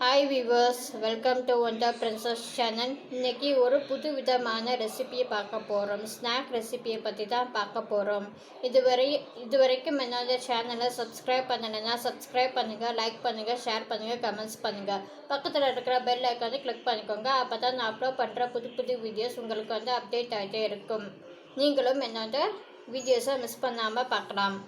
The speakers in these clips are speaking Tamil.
Hi viewers welcome to wonder princess channel இன்றைக்கி ஒரு புது விதமான ரெசிபியை பார்க்க போகிறோம் ஸ்நாக் ரெசிபியை பற்றி தான் பார்க்க போகிறோம் இதுவரை இது வரைக்கும் என்னோட சேனலை சப்ஸ்கிரைப் பண்ணலைன்னா சப்ஸ்கிரைப் பண்ணுங்கள் லைக் பண்ணுங்கள் ஷேர் பண்ணுங்கள் கமெண்ட்ஸ் பண்ணுங்கள் பக்கத்தில் இருக்கிற பெல் ஐக்கானு கிளிக் பண்ணிக்கோங்க. அப்போ தான் நான் அப்லோட் பண்ணுற புது புது வீடியோஸ் உங்களுக்கு வந்து அப்டேட் ஆகிட்டே இருக்கும். நீங்களும் என்னோட வீடியோஸை மிஸ் பண்ணாமல் பார்க்கலாம்.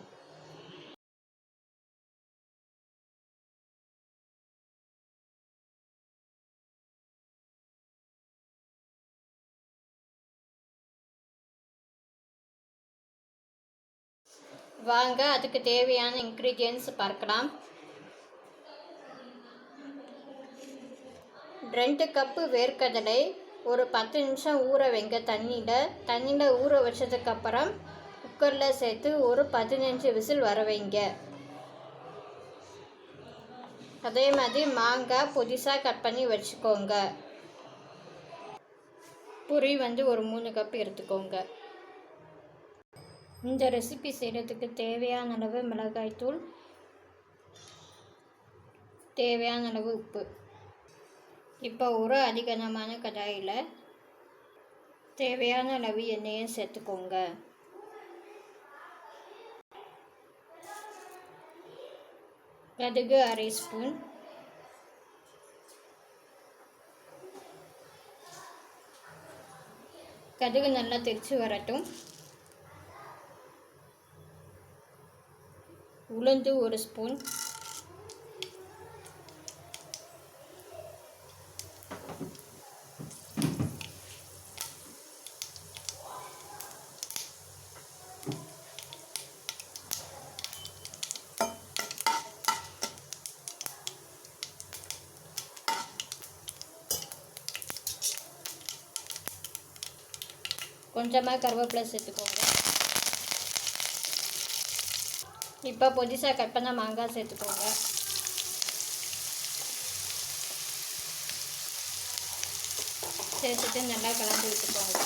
வாங்க அதுக்கு தேவையான இன்க்ரீடியன்ஸ் பார்க்கலாம். ரெண்டு கப்பு வேர்க்கடலை ஒரு பத்து நிமிஷம் ஊற வைங்க தண்ணியில். தண்ணியில் ஊற வச்சதுக்கப்புறம் குக்கரில் சேர்த்து ஒரு பதினஞ்சு விசில் வர வைங்க. அதே மாதிரி மாங்காய் புதுசாக கட் பண்ணி வச்சுக்கோங்க. புரி வந்து ஒரு மூணு கப் எடுத்துக்கோங்க. இந்த ரெசிபி செய்கிறதுக்கு தேவையான அளவு மிளகாய்த்தூள் தேவையான அளவு உப்பு. இப்போ ஒரு அதிகமான கடாயில் தேவையான அளவு எண்ணெயை சேர்த்துக்கோங்க. கடுகு அரை ஸ்பூன். கடுகு நல்லா தெரித்து வரட்டும். உளுந்து ஒரு ஸ்பூன். கொஞ்சமாக கருவேப்பிலை சேர்த்துக்கோங்க. இப்போ புதுசாக கட் பண்ண மாங்காய் சேர்த்துக்கோங்க. சேர்த்துட்டு நல்லா கலந்து விட்டுக்கோங்க.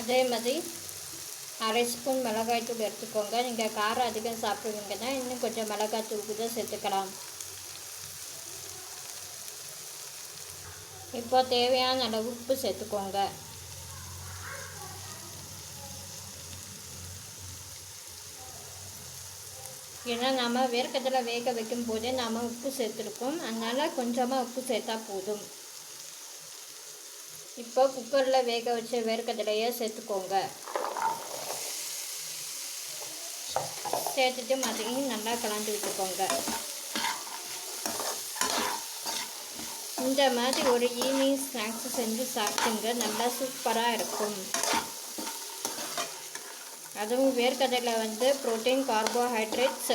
அதே மாதிரி அரை ஸ்பூன் மிளகாய்த்தூள் எடுத்துக்கோங்க. நீங்கள் காரம் அதிகம் சாப்பிடுவீங்கன்னா இன்னும் கொஞ்சம் மிளகாய் மிளகாய்த்தூள் கூட சேர்த்துக்கலாம். இப்போ தேவையான அளவு உப்பு சேர்த்துக்கோங்க. ஏன்னா நம்ம வேர்க்கடலை வேக வைக்கும் போதே நாம் உப்பு சேர்த்துருக்கோம். அதனால் கொஞ்சமாக உப்பு சேர்த்தா போதும். இப்போ குக்கரில் வேக வச்ச வேர்க்கடலையை சேர்த்துக்கோங்க. சேர்த்துட்டு மதியம் நல்லா கலந்து விட்டுக்கோங்க. இந்த மாதிரி ஒரு ஈவினிங் ஸ்நாக்ஸ் செஞ்சு சாப்பிட்டுங்க நல்லா சூப்பராக இருக்கும். அதுவும் வேர்க்கடலில் வந்து ப்ரோட்டீன் கார்போஹைட்ரேட்ஸ்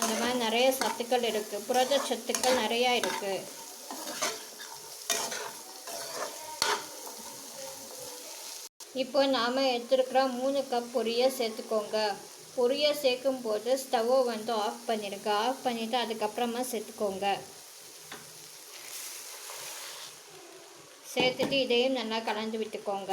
அந்த மாதிரி நிறைய சத்துக்கள் இருக்குது புரத சத்துக்கள் நிறையா இருக்குது இப்போ நாம் எடுத்துருக்கிற மூணு கப் பொரியை சேர்த்துக்கோங்க. பொரியை சேர்க்கும்போது ஸ்டவ்வை வந்து ஆஃப் பண்ணிடுங்க. ஆஃப் பண்ணிவிட்டு அதுக்கப்புறமா சேர்த்துக்கோங்க. சேர்த்துட்டு இதையும் நல்லா கலந்து விட்டுக்கோங்க.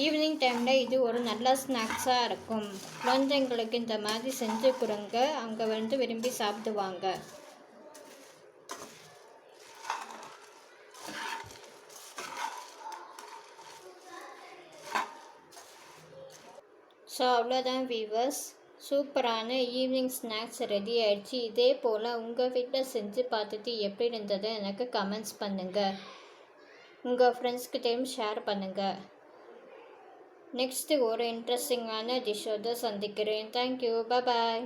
ஈவினிங் டைமில் இது ஒரு நல்ல ஸ்நாக்ஸாக இருக்கும். குழந்தைங்களுக்கு இந்த மாதிரி செஞ்சு கொடுங்க. அவங்க வந்து விரும்பி சாப்பிடுவாங்க. ஸோ அவ்வளோதான் வீவர்ஸ் சூப்பரான ஈவினிங் ஸ்நாக்ஸ் ரெடி ஆயிடுச்சு. இதே போல் உங்கள் வீட்டில் செஞ்சு பார்த்துட்டு எப்படி இருந்தது எனக்கு கமெண்ட்ஸ் பண்ணுங்கள் உங்கள் ஃப்ரெண்ட்ஸ்கிட்டையும் ஷேர் பண்ணுங்கள் நெக்ஸ்ட்டு ஒரு இன்ட்ரெஸ்டிங்கான டிஷ்ஷோடு சந்திக்கிறேன். தேங்க்யூ பாய்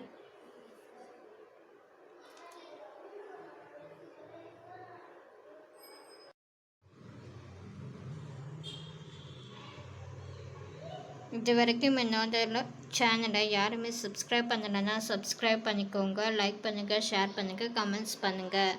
இது வரைக்கும் என்னோட சேனலை யாருமே சப்ஸ்கிரைப் பண்ணலைன்னா சப்ஸ்கிரைப் பண்ணிக்கோங்க லைக் பண்ணுங்கள் ஷேர் பண்ணுங்கள் கமெண்ட்ஸ் பண்ணுங்கள்